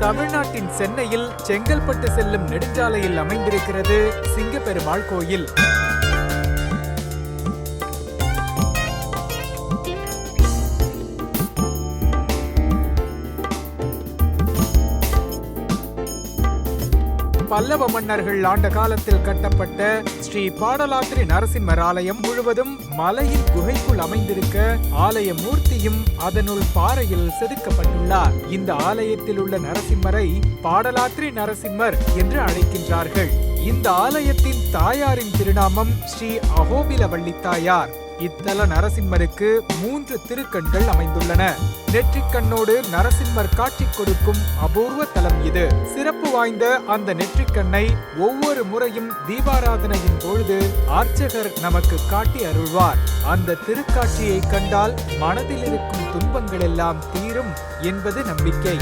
தமிழ்நாட்டின் சென்னையில் செங்கல்பட்டு செல்லும் நெடுஞ்சாலையில் அமைந்திருக்கிறது சிங்கப்பெருமாள் கோயில். பல்லவ மன்னர்கள் ஆண்ட காலத்தில் கட்டப்பட்ட ஸ்ரீ பாடலாத்திரி நரசிம்மர் ஆலயம் முழுவதும் மலையின் குகைக்குள் அமைந்திருக்க ஆலய மூர்த்தியும் அதனுள் பாறையில் செதுக்கப்பட்டுள்ளார். இந்த ஆலயத்தில் உள்ள நரசிம்மரை பாடலாத்திரி நரசிம்மர் என்று அழைக்கின்றார்கள். இந்த ஆலயத்தின் தாயாரின் திருநாமம் ஸ்ரீ அகோபிலவள்ளி தாயார். இத்தல நரசிம்மருக்கு மூன்று திருக்கண்கள் அமைந்துள்ளன. நெற்றிக்கண்ணோடு நரசிம்மர் காட்சி கொடுக்கும் அபூர்வ தலம் இது. சிறப்பு வாய்ந்த அந்த நெற்றிக்கண்ணை ஒவ்வொரு முறையும் தீபாராதனையின் பொழுது அர்ச்சகர் நமக்கு காட்டி அருள்வார். அந்த திருக்காட்சியை கண்டால் மனதில் இருக்கும் துன்பங்கள் எல்லாம் தீரும் என்பது நம்பிக்கை.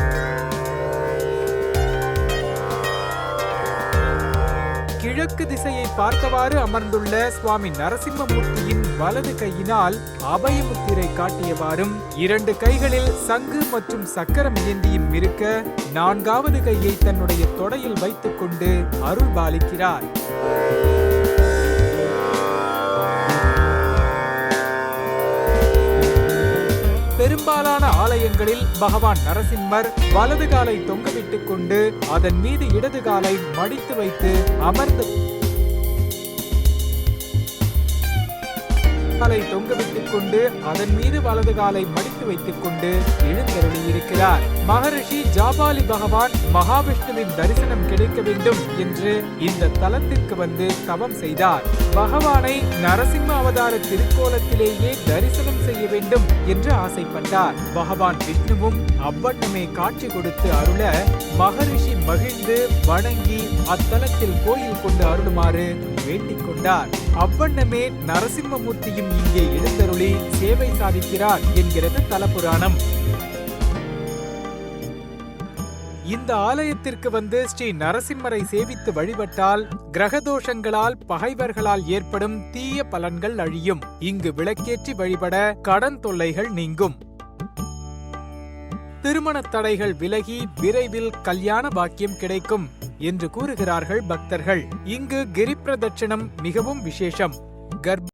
கிழக்கு திசையை பார்த்தவாறு அமர்ந்துள்ள சுவாமி நரசிம்மமூர்த்தியின் வலது கையினால் அபயமுத்திரை காட்டியவாறும் இரண்டு கைகளில் சங்கு மற்றும் சக்கரம் ஏந்தியும் இருக்க நான்காவது கையை தன்னுடைய தொடையில் வைத்துக் கொண்டு அருள் பாலிக்கிறார் பெரும்பாலான ஆலயங்களில் பகவான் நரசிம்மர் வலது காலை தொங்கவிட்டுக் கொண்டு அதன் மீது இடது காலை மடித்து வைத்து அமர்ந்து காலை தொங்கவிட்டுக் கொண்டு அதன் மீது வலது காலை மடித்து வைத்துக் கொண்டு எழுந்தருளி இருக்கிறார். மகரிஷி ஜாபாலி பகவான் மகாவிஷ்ணுவின் தரிசனம் கிடைக்க வேண்டும் என்று இந்த தலத்திற்கு வந்து தவம் செய்தார். பகவானை நரசிம்ம அவதார திருக்கோலத்திலேயே தரிசனம் செய்ய வேண்டும் என்று ஆசைப்பட்டார். பகவான் விஷ்ணுவும் அவ்வண்ணமே காட்சி கொடுத்து அருள மகரிஷி மகிழ்ந்து வணங்கி அத்தலத்தில் கோயில் கொண்டு அருளுமாறு வேண்டிக் கொண்டார். அவ்வண்ணமே நரசிம்மமூர்த்தியும் இங்கே எழுந்தருளி சேவை சாதிக்கிறார் என்கிறது தலபுராணம். இந்த ஆலயத்திற்கு வந்து ஸ்ரீ நரசிம்மரை சேவித்து வழிபட்டால் கிரகதோஷங்களால் பகைவர்களால் ஏற்படும் தீய பலன்கள் அழியும். இங்கு விளக்கேற்றி வழிபட கடன் தொல்லைகள் நீங்கும். திருமணத் தடைகள் விலகி விரைவில் கல்யாண பாக்கியம் கிடைக்கும் என்று கூறுகிறார்கள் பக்தர்கள். இங்கு கிரி மிகவும் விசேஷம். கர்ப்ப